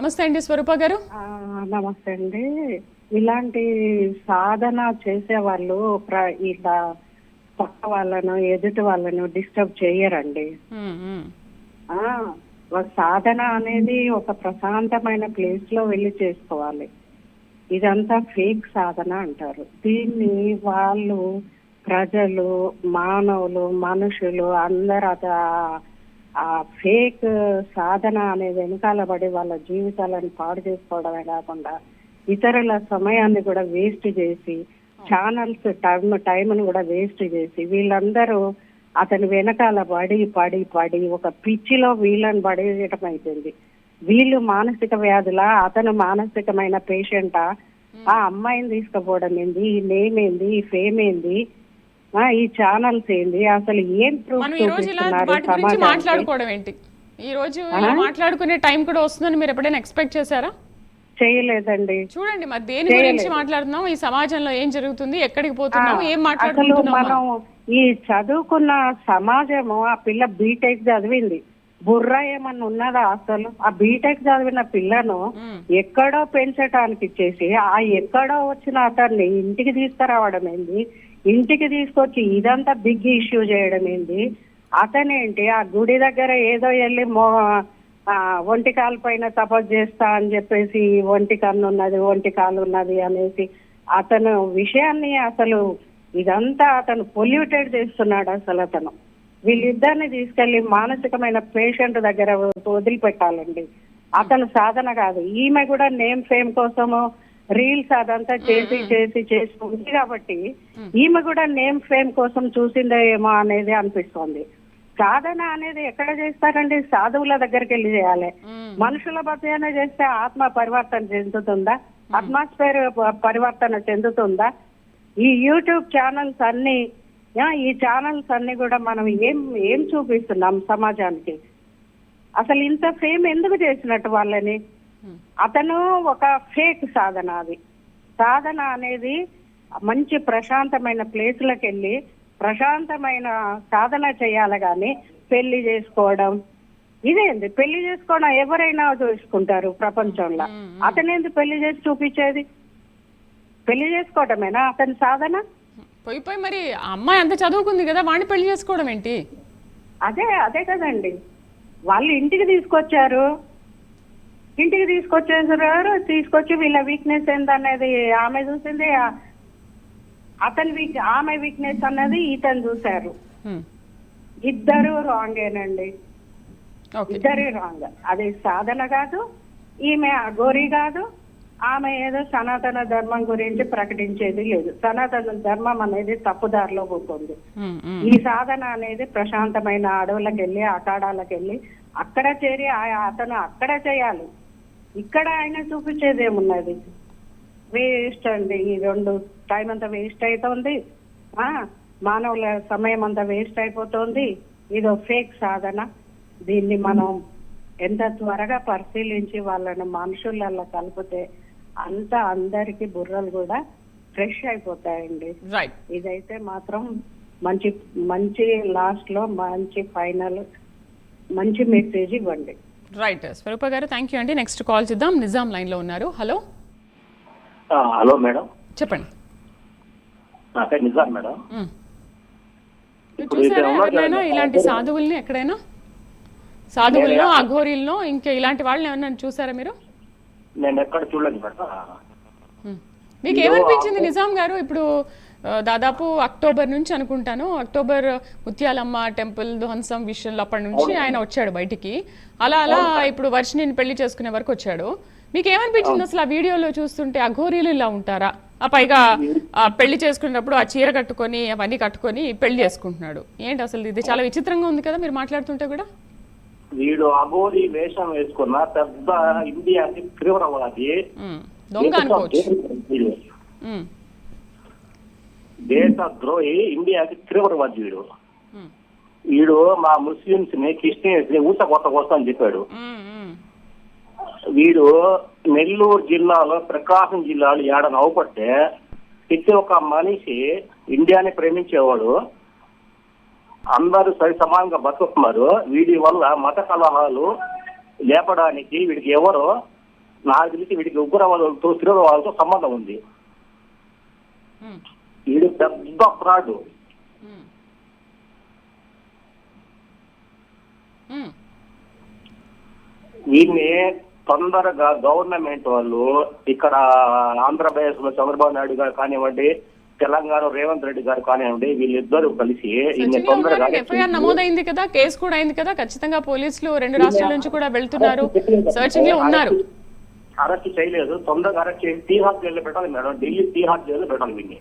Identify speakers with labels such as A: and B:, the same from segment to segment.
A: నమస్తే అండి స్వరూప గారు.
B: నమస్తే అండి. ఇలాంటి సాధన చేసే వాళ్ళు ఇలా పక్క వాళ్ళను ఎదుటి వాళ్ళను డిస్టర్బ్ చేయరండి. సాధన అనేది ఒక ప్రశాంతమైన ప్లేస్లో వెళ్ళి చేసుకోవాలి. ఇదంతా ఫేక్ సాధన అంటారు. దీన్ని వాళ్ళు ప్రజలు మానవులు మనుషులు అందరు అద ఆ ఫేక్ సాధన అనే వెనకాల పడి వాళ్ళ జీవితాలను పాడు చేసుకోవడమే కాకుండా ఇతరుల సమయాన్ని కూడా వేస్ట్ చేసి ఛానల్స్ టైం టైంను కూడా వేస్ట్ చేసి వీళ్ళందరూ అతని వెనకాల పడి పడి పడి ఒక పిచ్చిలో వీళ్ళని పడేయటం అయిపోయింది. వీళ్ళు మానసిక వ్యాధుల అతను మానసికమైన పేషెంటా? ఆ అమ్మాయిని తీసుకుపోవడం ఏంది? ఈ నేమ్ ఏంది? ఈ ఫేమ్ ఏంది? ఈ ఛానల్స్ ఏంది? అసలు ఏం
A: మనం ఈ రోజు ఇలా వాటి గురించి మాట్లాడుకోవడం ఏంటి? ఈ రోజు మాట్లాడుకునే టైం కూడా వస్తుందని మీరు ఎప్పుడైనా ఎక్స్పెక్ట్ చేశారా?
B: చేయలేదండి.
A: చూడండి మరి దేని గురించి మాట్లాడుతున్నాం? ఈ సమాజంలో ఏం జరుగుతుంది? ఎక్కడికి పోతున్నాం? ఏం
B: మనం ఈ చదువుకున్న సమాజము ఆ పిల్ల బీటెక్ చదివింది. బుర్ర ఏమన్నా ఉన్నదా అసలు? ఆ బీటెక్ చదివిన పిల్లను ఎక్కడో పెంచటానికి ఇచ్చేసి ఆ ఎక్కడో వచ్చిన అతన్ని ఇంటికి తీసుకురావడం ఏంది? ఇంటికి తీసుకొచ్చి ఇదంతా బిగ్ ఇష్యూ చేయడం ఏంది? అతనేంటి ఆ గుడి దగ్గర ఏదో వెళ్ళి మో ఆ, ఒంటి కాలు పైన తపస్సు చేస్తా అని చెప్పేసి ఒంటి కన్ను ఉన్నది ఒంటి కాలు ఉన్నది అనేసి అతను విషయాన్ని అసలు ఇదంతా అతను పొల్యూటెడ్ చేస్తున్నాడు అసలు అతను. వీళ్ళిద్దరిని తీసుకెళ్ళి మానసికమైన పేషెంట్ దగ్గర వదిలిపెట్టాలండి. అతను సాధన కాదు. ఈమె కూడా నేమ్ ఫేమ్ కోసము రీల్స్ అదంతా చేసి చేసి చేసి ఉంది కాబట్టి ఈమె కూడా నేమ్ ఫేమ్ కోసం చూసిందో ఏమో అనేది అనిపిస్తోంది. సాధన అనేది ఎక్కడ చేస్తారండి? సాధువుల దగ్గరికి వెళ్ళి చేయాలి. మనుషుల మధ్యనే చేస్తే ఆత్మ పరివర్తన చెందుతుందా? అట్మాస్ఫియర్ పరివర్తన చెందుతుందా? ఈ యూట్యూబ్ ఛానల్స్ అన్ని ఈ ఛానల్స్ అన్ని కూడా మనం ఏం ఏం చూపిస్తున్నాం సమాజానికి? అసలు ఇంత ఫేమ్ ఎందుకు చేసినట్టు వాళ్ళని? అతను ఒక ఫేక్ సాధన అది. సాధన అనేది మంచి ప్రశాంతమైన ప్లేస్లకు వెళ్ళి ప్రశాంతమైన సాధన చేయాలి కానీ పెళ్ళి చేసుకోవడం. ఇదేంది? పెళ్ళి చేసుకోవడం ఎవరైనా చూసుకుంటారు ప్రపంచంలో. అతనేంది పెళ్ళి చేసి చూపించేది? పెళ్ళి చేసుకోవటమేనా అతని సాధన?
A: పోయి పోయి మరి ఆ అమ్మాయి అంత చదువుకుంది కదా వాడిని పెళ్ళి చేసుకోవడం ఏంటి?
B: అదే అదే కదండి. వాళ్ళు ఇంటికి తీసుకొచ్చారు. ఇంటికి తీసుకొచ్చేసారు తీసుకొచ్చి వీళ్ళ వీక్నెస్ ఏందనేది ఆమె చూసింది. అతని వీక్ ఆమె వీక్నెస్ అన్నది ఇతను చూశారు. ఇద్దరు రాంగేనండి ఇద్దరే రాంగ్ అది సాధన కాదు ఈమె అఘోరి కాదు ఆమె ఏదో సనాతన ధర్మం గురించి ప్రకటించేది లేదు. సనాతన ధర్మం అనేది తప్పుదారిలో పోతుంది.
A: ఉమ్, ఉమ్,
B: ఈ సాధన అనేది ప్రశాంతమైన అడవులకు వెళ్ళి అఖాడాలకు వెళ్ళి అక్కడ చేరి అతను అక్కడ చేయాలి. ఇక్కడ ఆయన చూపించేది ఏమున్నది? వేస్ట్ అండి ఈ రెండు టైం అంతా వేస్ట్ అవుతోంది ఆ, మానవుల సమయం అంతా వేస్ట్ అయిపోతుంది. ఇదో ఫేక్ సాధన. దీన్ని మనం ఎంత త్వరగా పరిశీలించి వాళ్ళని మనుషులలో కలిపితే అంత అందరికి బుర్రలు కూడా ఫ్రెష్ అయిపోతాయండి.
A: రైట్
B: ఇదైతే మాత్రం మంచి మంచి లాస్ట్లో మంచి ఫైనల్ మంచి మెసేజ్ ఇవ్వండి.
A: రైట్ స్వరూప గారు థ్యాంక్ యూ అండి. నెక్స్ట్ కాల్ చేద్దాం. నిజాం లైన్లో ఉన్నారు. హలో
C: హలో మేడం
A: చెప్పండి.
C: నిజాం మేడం
A: చూసారా ఎవరినైనా ఇలాంటి సాధువుల్ని ఎక్కడైనా? సాధువుల్లో అఘోరీల్లో ఇంకా ఇలాంటి వాళ్ళని ఎవరైనా చూసారా మీరు?
C: నేను ఎక్కడ చూడలేదు మేడం.
A: మీకు ఏమనిపించింది నిజాం గారు? ఇప్పుడు దాదాపు అక్టోబర్ నుంచి అనుకుంటాను. అక్టోబర్ ముత్యాలమ్మ టెంపుల్ ధ్వంసం విషయంలో అప్పటి నుంచి ఆయన వచ్చాడు బయటికి. అలా అలా ఇప్పుడు వర్షిని పెళ్ళి చేసుకునే వరకు వచ్చాడు. మీకు ఏమనిపించింది అసలు ఆ వీడియోలో చూస్తుంటే? అఘోరీలు ఇలా ఉంటారా? ఆ పైగా ఆ పెళ్ళి చేసుకునేటప్పుడు ఆ చీర కట్టుకొని అవన్నీ కట్టుకొని పెళ్ళి చేసుకుంటున్నాడు. ఏంటి అసలు ఇది? చాలా విచిత్రంగా ఉంది కదా మీరు మాట్లాడుతుంటే కూడా.
C: వీడు అఘోరి వేషం వేసుకున్న పెద్ద ఇండియాకి తీవ్రవాది.
A: దొంగ అనుకోవచ్చు.
C: దేశ ద్రోహి ఇండియాకి తీవ్రవాది వీడు. వీడు మా ముస్లింస్ని క్రిస్టియన్స్ని ఊత కొత్త కోసం అని చెప్పాడు. వీడు నెల్లూరు జిల్లాలో ప్రకాశం జిల్లాలో ఏడ నవ్వుపడితే ప్రతి ఒక్క మనిషి ఇండియాని ప్రేమించేవాడు. అందరూ సరి సమానంగా బతుకుతున్నారు. వీడి వల్ల మత కలహాలు లేపడానికి వీడికి ఎవరు నాకు తెలిసి వీడికి ఉగ్రవాదులతో తీవ్రవాదులతో సంబంధం ఉంది. వీడు పెద్ద ఫ్రాడ్ వీడిని తొందరగా గవర్నమెంట్ వాళ్ళు ఇక్కడ ఆంధ్రప్రదేశ్లో చంద్రబాబు నాయుడు గారు కానివ్వండి తెలంగాణ రేవంత్ రెడ్డి గారు కానివ్వండి వీళ్ళిద్దరూ కలిసి
A: ఎఫ్ఐఆర్ నమోదైంది కదా కేసు కూడా అయింది కదా ఖచ్చితంగా పోలీసులు రెండు రాష్ట్రాల నుంచి కూడా వెళ్తున్నారు. సర్చింగ్లో ఉన్నారు.
C: అరెస్ట్ చేయలేదు. తొందరగా అరెస్ట్ చేసి తీహార్ జైల్లో పెట్టాలి మేడం. ఢిల్లీ తీహార్ జైల్లో పెట్టాలి వీడిని.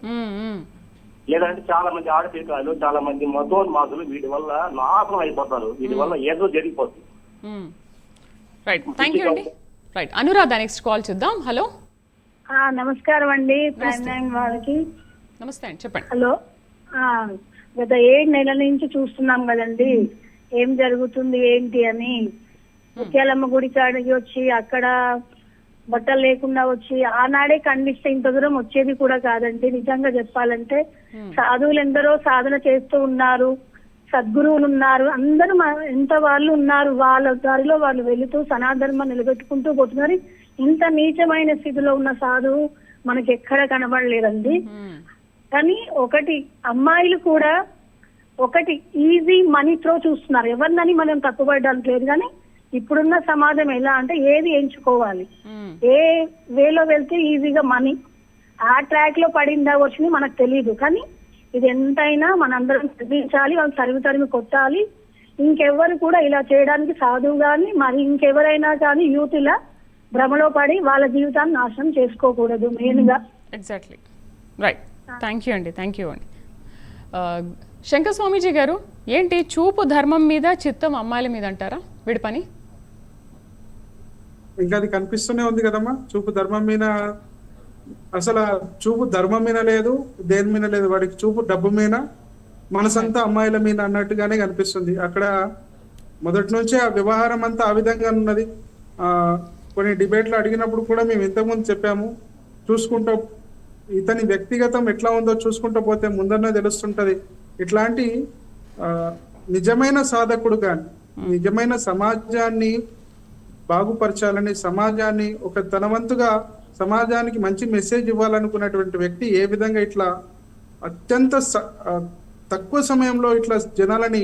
C: లేదంటే చాలా మంది ఆడపిల్లలు చాలా మంది మతోన్మాదులు వీటి వల్ల నాశనం అయిపోతారు. వీటి వల్ల ఏదో జరిగిపోతుంది
A: రైట్ థ్యాంక్ యూ అండి. రైట్ అనురాధ నెక్స్ట్ కాల్ చూద్దాం. హలో
D: ఆ, నమస్కారం అండి వాళ్ళకి.
A: నమస్తే అండి చెప్పండి.
D: హలో. ఆ, గత ఏడు నెలల నుంచి చూస్తున్నాం కదండి. ఏం జరుగుతుంది ఏంటి అని. ముత్యాలమ్మ గుడి కాడికి వచ్చి అక్కడ బట్టలు లేకుండా వచ్చి ఆనాడే ఖండిస్తే ఇంత దూరం వచ్చేది కూడా కాదండి. నిజంగా చెప్పాలంటే సాధువులు ఎందరో సాధన చేస్తూ ఉన్నారు సద్గురువులు ఉన్నారు అందరూ ఎంత వాళ్ళు ఉన్నారు వాళ్ళ దారిలో వాళ్ళు వెళుతూ సనాధర్మం నిలబెట్టుకుంటూ పోతున్నారు. ఇంత నీచమైన స్థితిలో ఉన్న సాధువు మనకి ఎక్కడ కనబడలేదండి కానీ ఒకటి అమ్మాయిలు కూడా ఒకటి ఈజీ మనీ త్రో చూస్తున్నారు. ఎవరినని మనం తప్పుపడడానికి లేదు కానీ ఇప్పుడున్న సమాజం ఎలా అంటే ఏది ఎంచుకోవాలి? ఏ వేలో వెళ్తే ఈజీగా మనీ. ఆ ట్రాక్లో పడిందా వచ్చింది మనకు తెలియదు కానీ ఇది ఎంతైనా మనందరం గ్రహించాలి వాళ్ళు తరిమి తరిమి కొట్టాలి. ఇంకెవ్వరు కూడా ఇలా చేయడానికి సాధువు కానీ మరి ఇంకెవరైనా కానీ యూత్ ఇలా భ్రమలో పడి వాళ్ళ జీవితాన్ని నాశనం చేసుకోకూడదు మెయిన్గా
A: ఎగ్జాక్ట్లీ రైట్ థ్యాంక్ యూ అండి థ్యాంక్ యూ అండి శంకర్ స్వామీజీ గారు ఏంటి చూపు ధర్మం మీద చిత్తం అమ్మాయిల మీద అంటారా? వీడి పని?
E: ఇంకా అది కనిపిస్తూనే ఉంది కదమ్మా. చూపు ధర్మం మీద అసలు చూపు ధర్మం మీద లేదు దేని మీద లేదు. వాడికి చూపు డబ్బు మీద మనసంతా అమ్మాయిల మీద అన్నట్టుగానే కనిపిస్తుంది. అక్కడ మొదటి నుంచే ఆ వ్యవహారం అంతా ఆ విధంగా ఉన్నది. ఆ కొన్ని డిబేట్లు అడిగినప్పుడు కూడా మేము ఇంతకుముందు చెప్పాము. చూసుకుంటూ ఇతని వ్యక్తిగతం ఎట్లా ఉందో చూసుకుంటూ పోతే ముందరనే తెలుస్తుంటది. ఇట్లాంటి ఆ, నిజమైన సాధకుడు కానీ నిజమైన సమాజాన్ని బాగుపరచాలని సమాజాన్ని ఒక తనవంతుగా సమాజానికి మంచి మెసేజ్ ఇవ్వాలనుకున్నటువంటి వ్యక్తి ఏ విధంగా ఇట్లా అత్యంత స- తక్కువ సమయంలో ఇట్లా జనాలని